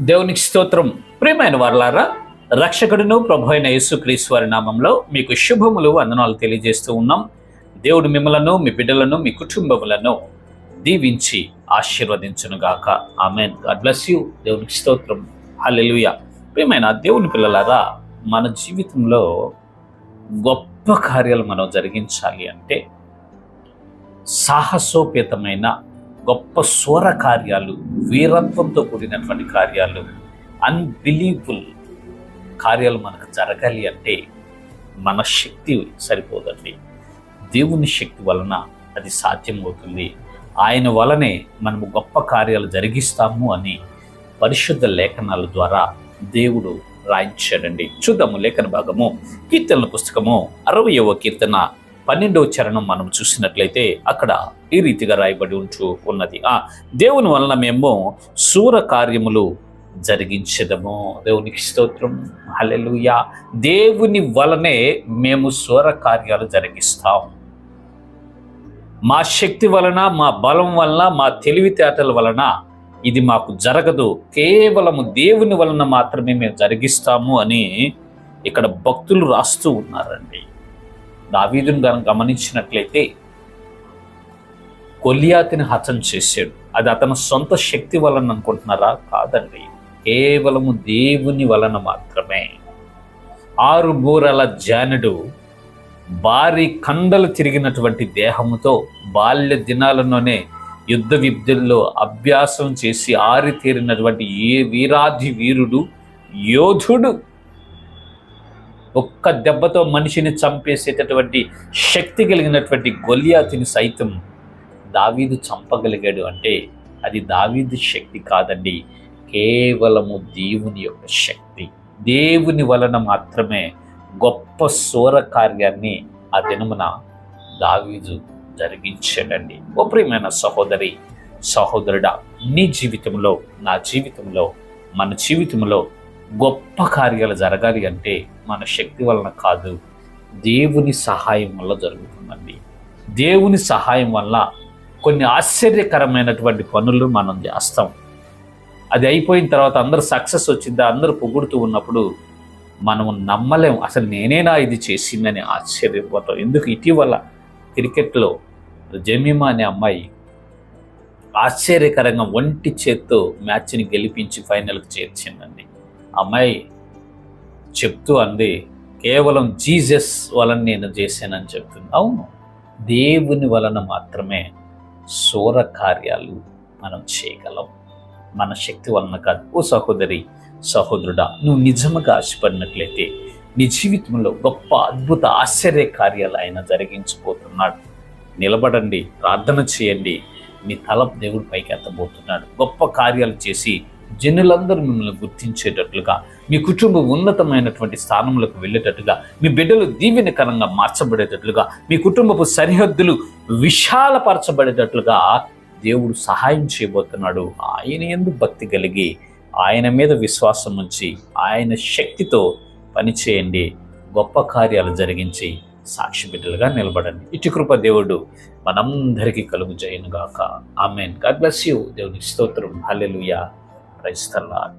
దేవునికి స్తోత్రం. ప్రియమైన వర్లారా రక్షకుడును ప్రభు అయిన యేసుక్రీస్తు వారి నామంలో మీకు శుభములు వందనాలు తెలియజేస్తూ ఉన్నాం. దేవుడు మిమ్మలను మీ బిడ్డలను మీ కుటుంబములను దీవించి ఆశీర్వదించునుగాక. ఆమెన్. God bless you. దేవునికి స్తోత్రం. హల్లెలూయా. ప్రియమైన దేవుని పిల్లలారా మన జీవితంలో గొప్ప కార్యాలు మనం జరిగించాలి అంటే సాహసోపేతమైన గొప్ప స్వర కార్యాలు వీరత్వంతో కూడినటువంటి కార్యాలు అన్బిలీవబుల్ కార్యాలు మనకు జరగాలి అంటే మన శక్తి సరిపోదండి. దేవుని శక్తి వలన అది సాధ్యమవుతుంది. ఆయన వలనే మనము గొప్ప కార్యాలు జరిగిస్తాము అని పరిశుద్ధ లేఖనాల ద్వారా దేవుడు రాయించాడండి. చూద్దాము లేఖన భాగము కీర్తనల పుస్తకము అరవయవ కీర్తన. పన్నెండవ చరణం మనం చూసినట్లయితే అక్కడ ఈ రీతిగా రాయబడి ఉంటూ ఉన్నది. ఆ దేవుని వలన మేము సూర కార్యములు జరిగించదము. దేవునికి స్తోత్రం. హల్లెలూయా. దేవుని వలనే మేము సూర కార్యాలు జరిగిస్తాం. మా శక్తి వలన మా బలం వలన మా తెలివితేటల వలన ఇది మాకు జరగదు. కేవలము దేవుని వలన మాత్రమే మేము జరిగిస్తాము అని ఇక్కడ భక్తులు రాస్తూ ఉన్నారండి. దావీదును గనం గమనించినట్లయితే కొలియాతిని హతం చేశాడు. అది అతని సొంత శక్తి వలన అనుకుంటున్నారా? కాదండి. కేవలము దేవుని వలన మాత్రమే. ఆరు బూరల జానుడు భారీ కండలు తిరిగినటువంటి దేహముతో బాల్య దినాలలోనే యుద్ధ విద్యల్లో అభ్యాసం చేసి ఆరితేరినటువంటి ఏ వీరాధి వీరుడు యోధుడు ఒక్క దెబ్బతో మనిషిని చంపేసేటటువంటి శక్తి కలిగినటువంటి గొలియాతిని సైతం దావీదు చంపగలిగాడు అంటే అది దావీదు శక్తి కాదండి కేవలము దేవుని యొక్క శక్తి. దేవుని వలన మాత్రమే గొప్ప సూర కార్యాన్ని ఆ దినమున దావీదు జరిగించాడండి. ఓ ప్రియమైన సహోదరి సహోదరుడా నీ జీవితంలో నా జీవితంలో మన జీవితంలో గొప్ప కార్యాలు జరగాలి అంటే మన శక్తి వలన కాదు దేవుని సహాయం వల్ల జరుగుతుందండి. దేవుని సహాయం వల్ల కొన్ని ఆశ్చర్యకరమైనటువంటి పనులు మనం చేస్తాం. అది అయిపోయిన తర్వాత అందరూ సక్సెస్ వచ్చిందా అందరూ పొగుడుతూ ఉన్నప్పుడు మనం నమ్మలేం అసలు నేనేనా ఇది చేసిందని ఆశ్చర్యపోతాం. ఎందుకు? ఇటీవల క్రికెట్లో జమీమా అనే అమ్మాయి ఆశ్చర్యకరంగా ఒంటి చేత్తో మ్యాచ్ని గెలిపించి ఫైనల్కి చేర్చిందండి. అమ్మాయి చెప్తూ అంది కేవలం జీసస్ వలన నేను చేశానని చెప్తుంది. అవును దేవుని వలన మాత్రమే సూర కార్యాలు మనం చేయగలం. మన శక్తి వలన కాదు. ఓ సహోదరి సహోదరుడా నువ్వు నిజముగా ఆశపడినట్లయితే నీ జీవితంలో గొప్ప అద్భుత ఆశ్చర్య కార్యాలు ఆయన జరిగించబోతున్నాడు. నిలబడండి ప్రార్థన చేయండి. మీ తల దేవుడి పైకి ఎత్తబోతున్నాడు. గొప్ప కార్యాలు చేసి జనులందరూ మిమ్మల్ని గుర్తించేటట్లుగా మీ కుటుంబం ఉన్నతమైనటువంటి స్థానంలోకి వెళ్ళేటట్టుగా మీ బిడ్డలు దీవెనకరంగా మార్చబడేటట్లుగా మీ కుటుంబపు సరిహద్దులు విశాలపరచబడేటట్లుగా దేవుడు సహాయం చేయబోతున్నాడు. ఆయన ఎందుకు భక్తి కలిగి ఆయన మీద విశ్వాసం ఉంచి ఆయన శక్తితో పనిచేయండి. గొప్ప కార్యాలు జరిగించి సాక్షి బిడ్డలుగా నిలబడండి. ఇటు కృప దేవుడు మనందరికీ కలుగు చేయనుగాక ఆమెన్. God bless you. దేవునికి స్తోత్రం. హల్లెలుయా. క్రైస్తల్లా